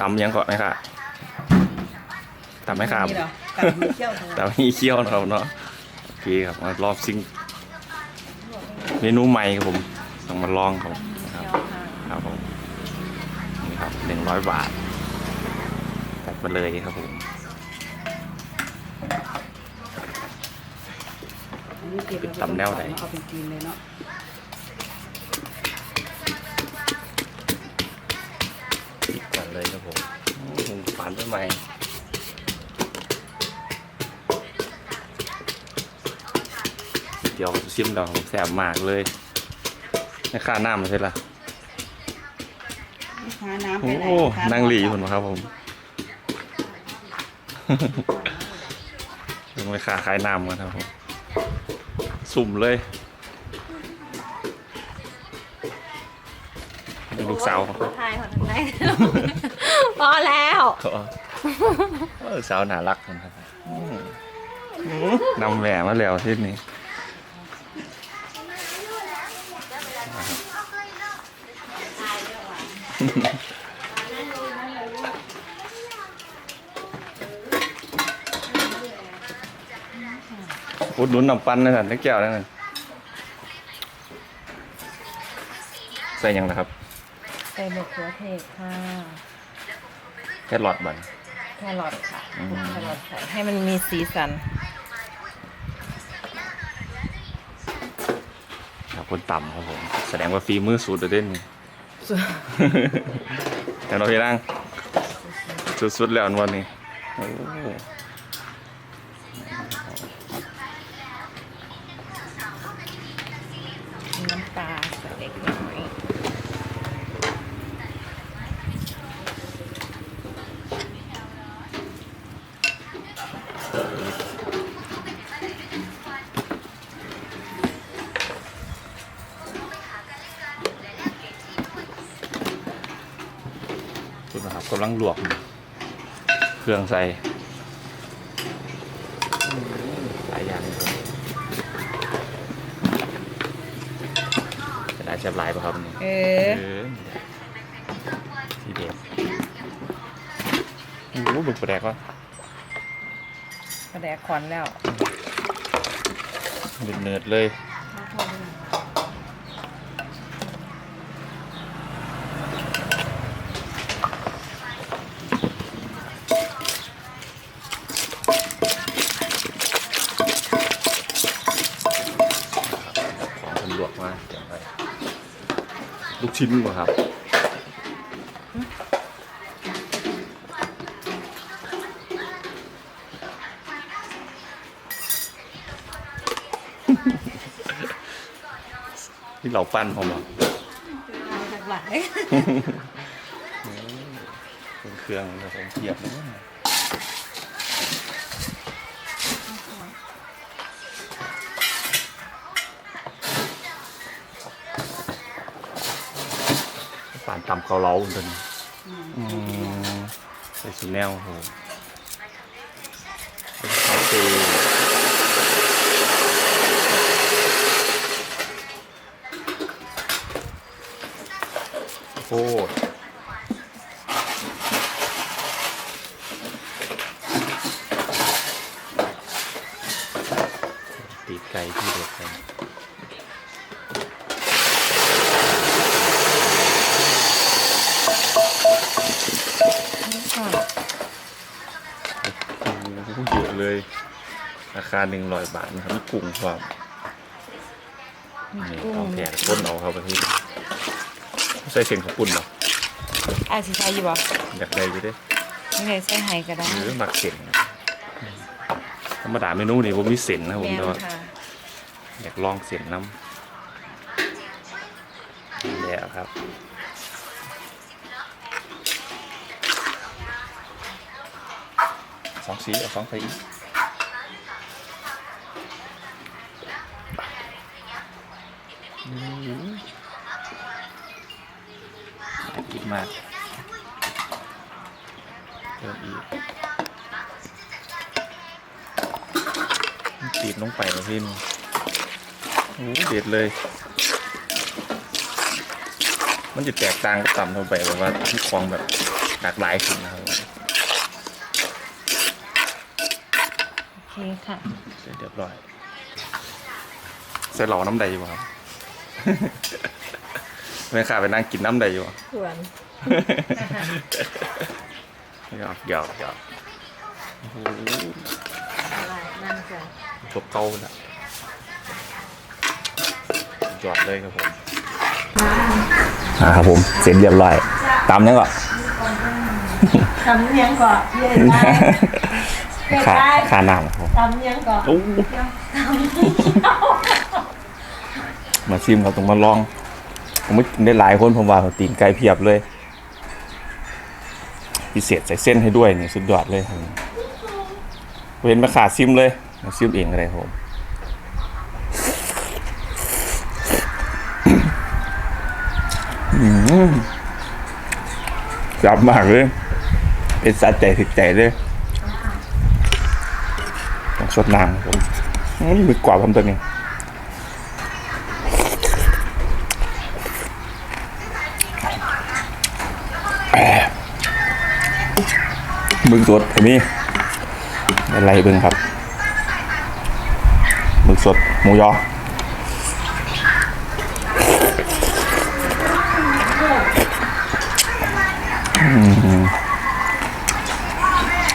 ตำยังก่อนไหมค่ะตำไหมครับนี่เหรอกับมีเขี้ยวเธอตำมีเคี่ยวนะครับเนาะโอเคครับมารอบซิงเมนูใหม่ครับผมต้องมาลองครับนะครับครับผมนี่ครับหนึ่งร้อยบาทจัดมาเลยครับผมอันนี้เก็บเป็นตำแนวไหนเอาเป็นจีนเลยเนาะ อ้โหฝันทำไมเดี๋ยวซิมเราแสบมากเลยไม่ค่าน้ำใช่ละลูกค้าน้ำไปโอ้ไหนโหลูกค้านั่งหลีอยู่นะครับผมยังไม่ค่าขายน้ำกันครับผมสุ่มเลย เป็นลูกสาวครับถ่ายคนไหนพอแล้วก็เออสาวน่ารักคนครับอืมนำแหวนมาแล้วที่นี้อุดหนุนน้ำปั้นนะท่านนักแก้วนั่นนะใส่หยังนะครับใส่มะเขือเทศค่ะแครอทบัน แครอทค่ะอืม แครอทใส่ให้มันมีสีสัน ครับคนต่ำครับผม แสดงว่าฝีมือสูตรเด่นแต่เราพี่ร่างสุดๆแล้วอันวันนี้โอ้ มีน้ำปลาใส่เล็กน้อย สุดนะครับกำลังลวก เครื่องใส่หลายอย่างเลยจะได้แซ่บหลายป่ะครับนี่เอเอออทีเด็ดโอ้โหบึกแปลกว่ะกระแดกควันแล้วเนืดๆเลย ของผม ลวกมาเดี๋ยวไปลูกชิ้นป่ะครับที่เราปั้นผมเหรอจากหลายเป็นเครื่องเลยผมเทียบนะ ตำเกาเหลาจนอืมใส่สีแนวโหเป็นคาเฟ่โคตรตีดไก่ที่เด็ดเลย ค่ะ โอ้โห เยอะเลย ราคาหนึ่งร้อยบาทนะครับมีกุ้งความนี่เอาแกงข้นเอาครับประเทศใส่เส้นข้าวปุ้นเหรออาชิใช้อยู่บ่อยากได้อยู่เด้ไม่ได้ใส่ไห้ก็ได้หรือหมักเส้นครับธรรมดาเมนูนี่ผมมีเส้นนะครับผแมมนแต่ว่าค่ะอยากลองเส้นน้ำแล้วครับ องสีเอาสองสีอืมอยากกินมากเพิ่มอีกตีดลงไปนะพี่นโอ้โหเด็ดเลย มันจะแตกต่างกับต่ำลงไปแบบว่าที่คลองแบบหลากหลายขึ้นนะครับ โอเคค่ะ เสร็จเรียบร้อยใส่เหล่าน้ำใดอยู่บ่ครับแม่ค้าไปนั่งกินน้ำใดอยู่บ่ส่วนหยอกหยอกหยอกโอ้โหอะไรนั่นจ้ะพวกเก่าน่ะหยอดเลยครับผมอ่าครับผม เสร็จเรียบร้อย ตามยังก่อนทำยังก่อนเย็ นได้ค่าค่าน้ำครับผมทำยังก่อนโอ้มาชิมครับต้องมาลอง ผมไม่กินได้หลายคนผมว่าผมตีนไก่เพียบเลย พิเศษใส่เส้นให้ด้วยนี่สุดยอดเลยครับเห็นมาขาดซิมเลยมาซิมเองอะไรครับผมอืมจับมากเลย เป็นสัตว์ใจถึกใจเลยต้อง สดน้ำผมนี่มือกว่าผมตัวนี้มึงสดไอ้นี่อะไรเบิ่งครับมึกสดหมูยออืม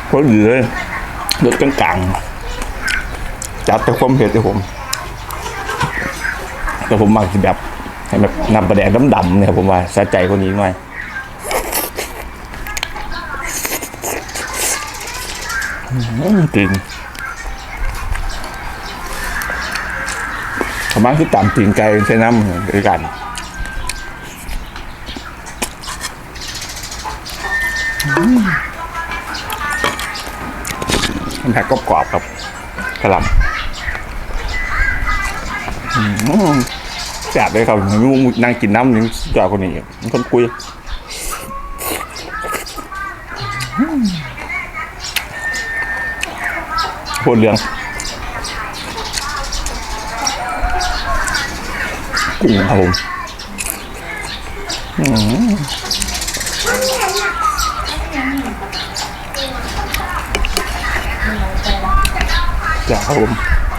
พอดีเลยรสกลางๆ จัดแต่ความเผ็ดให้ผม แต่ผมมักแบบให้แบบนำประแดงดำๆเนี่ยผมว่าสะใจคนนี้หน่อยอืมจริงประมาณคือต่ำตีนไก่ใช้น้ำด้วยกันมันแพ็กกรอบๆครับกระลำ แซ่บเลยครับมูนั่งกินน้ำนี่สุดยอดคนนี้คนคุยพูดเรื่องกุ้งครับผมอืมจ้าครับผม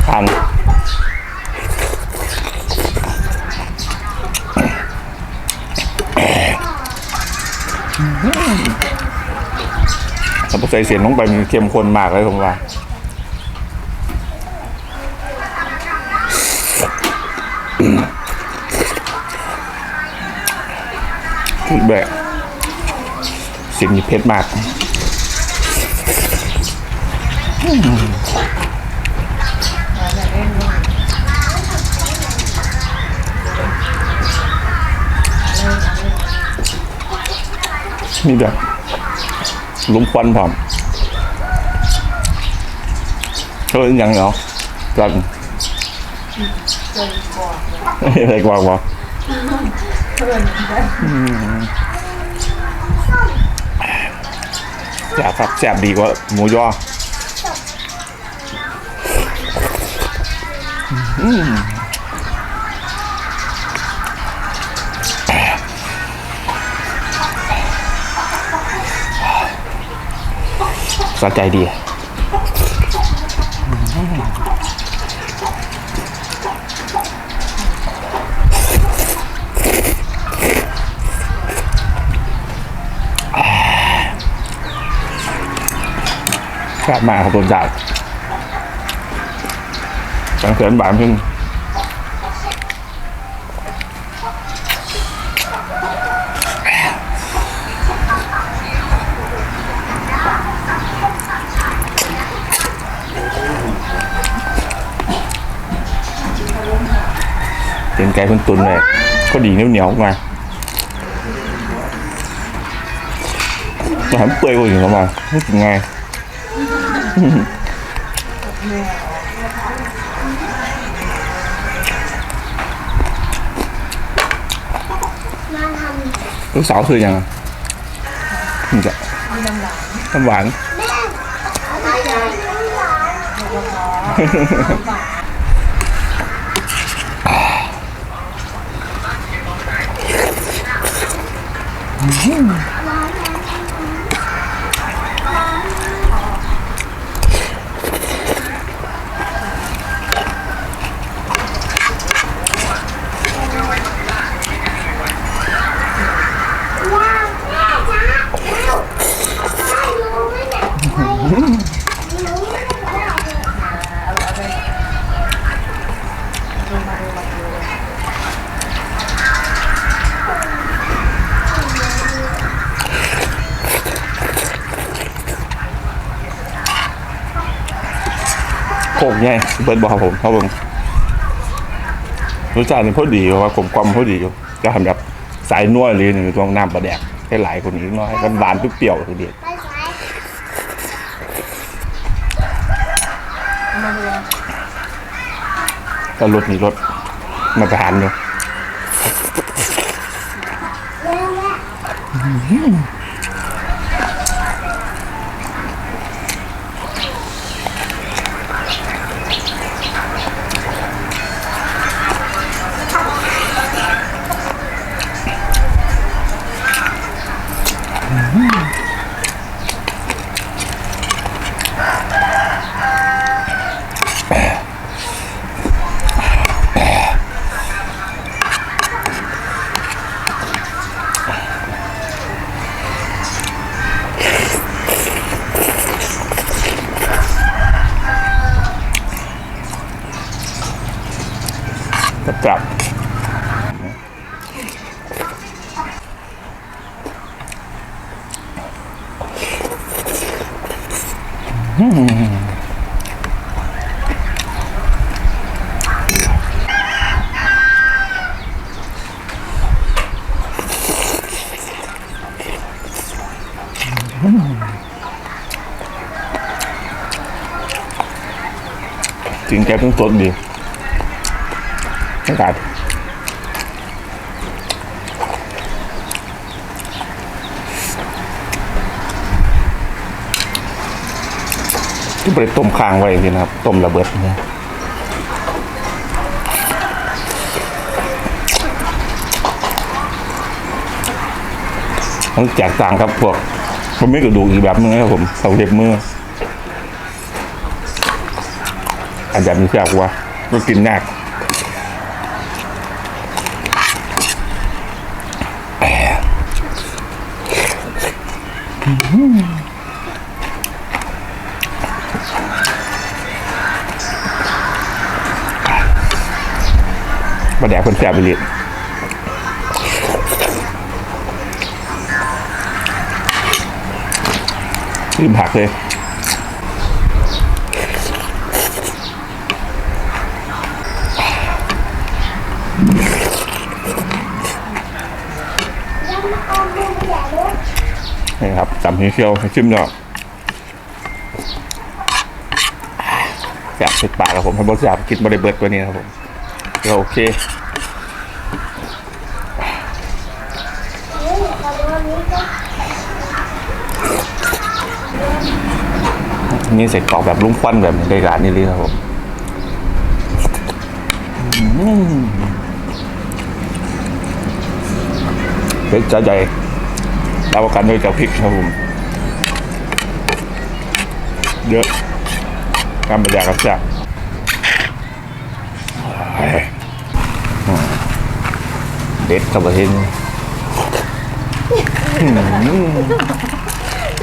ทาน ถ้าใส่เสียงลงไปมันเข้มข้นมากเลยผมว่าแบบสิ่งนี้เผ็ดมาก นี่แบบลุมควันผมเฮ้ยยังเหรอกันอะไรกว่าวะแซ่บครับแซ่บดีกว่าหมูยอ อืม สะใจดีแซ่บมากครับตัวใหญ่สังเกตบานขึ้น ไก่คนตุนเลยก็ดีเหนียวๆมาจะทำเปื่อยกว่าอย่างเข้ามาไม่กินง่ายลูกสาวคือยังมันจะน้ำหวานโค กใหญ่เบิร์ดบอกครับผมครับผมรสชาตินี่พอดีครับกลมกล่อมพอดีอยู่จะทำแบบสายนัวเลยหนึ่งตรงน้ำปลาแดกให้หลายคนนิดน้อยก็หวานเปรี้ยวทีเดียวก็รสนี่รสมาตรฐานอยู่ จับจริงแกต้ อากาศที่บริต้มค้างไว้จริงนะครับ ต้มระเบิดเนี่ยมันแจกต่างครับพวกมันไม่กระดูกอีกแบบนึงนะครับผมเขาเรียบมืออันแบบนี้แซ่บกว่าก็กินแนก มาแดกคนแซ่บไปเลยลืมผักเลย นี่ครับสามชิ้นเชียวชิมหน่อยแสบติดปากครับผมให้บอสแสบกินบริเบิร์ดตัวนี้ครับผมก็โอเคนี่เสร็จกรอกแบบลุ้งควันแบบในร้านนี้เลยครับผมอืมเผ็ดจ้าใจ รับประกันด้วยกับพริกครับผมเยอะการบรรยากาศแซ่บเด็ดกับประเทศนี้อืม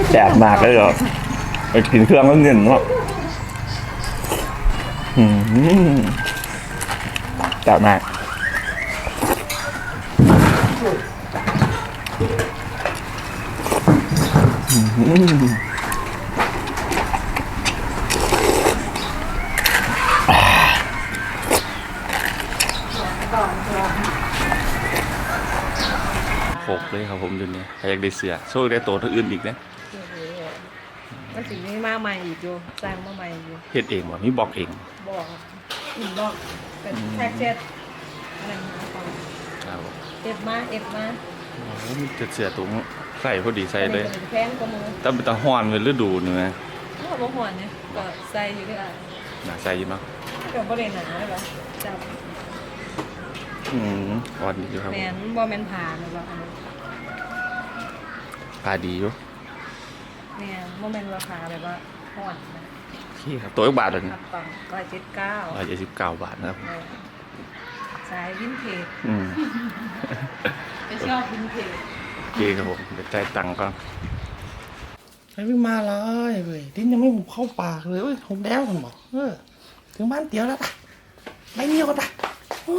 แซ่บมากเลยเหรอไปกินเครื่องแล้วเงินเนาะแซ่บมาก หกเลยครับผมเดี๋ยวนี้ใครอยากได้เสือโชคได้โตวเท่อื่นอีกนะมันสิ่งนี้มาใหม่อีกอยู่สร้างมาใหม่อยู่เฮ็ดเองบ่มีบอกเองบอกอินบอกเป็นแท็กเจ็ดอะไรมาก่อนครับเอฟมาเอฟมาโอ้มีเสือตัว ใส่พอดีใส่เลยแพงกว่ามือแต่เป็นตะฮ้อนเป็นฤดูเนื้อถ้าบอกหัวเนี่ยก็ใส่อยู่ด้วยกันหนาใส่อยินเนาะก็บริเวณหนาเลยปะจับอืมอ่อนดีอยู่ครับแมนบอแมนผ่านหรือเปล่าอันนี้ปลาดีอยู่แมนบอแมนราคาแบบว่าหอดนะโอเคครับตัวอีกบาทเดี๋ยวนี้ขับต่ำร้อยเจ็ดเก้าร้อยเจ็ดสิบเก้าบาทนะครับสายวินเทจอืมไปชอบวินเทจโอเคครับผมเดี๋ยวจ่ายตังค์ก่อนไอ้ไม่มาเลยเว้ยดิ้นยังไม่หมบเข้าปากเลยเว้ยผมแล้วผมบอกเออถึงบ้านเตี๋ยวแล้วปะไปเนียวกันปะโอ้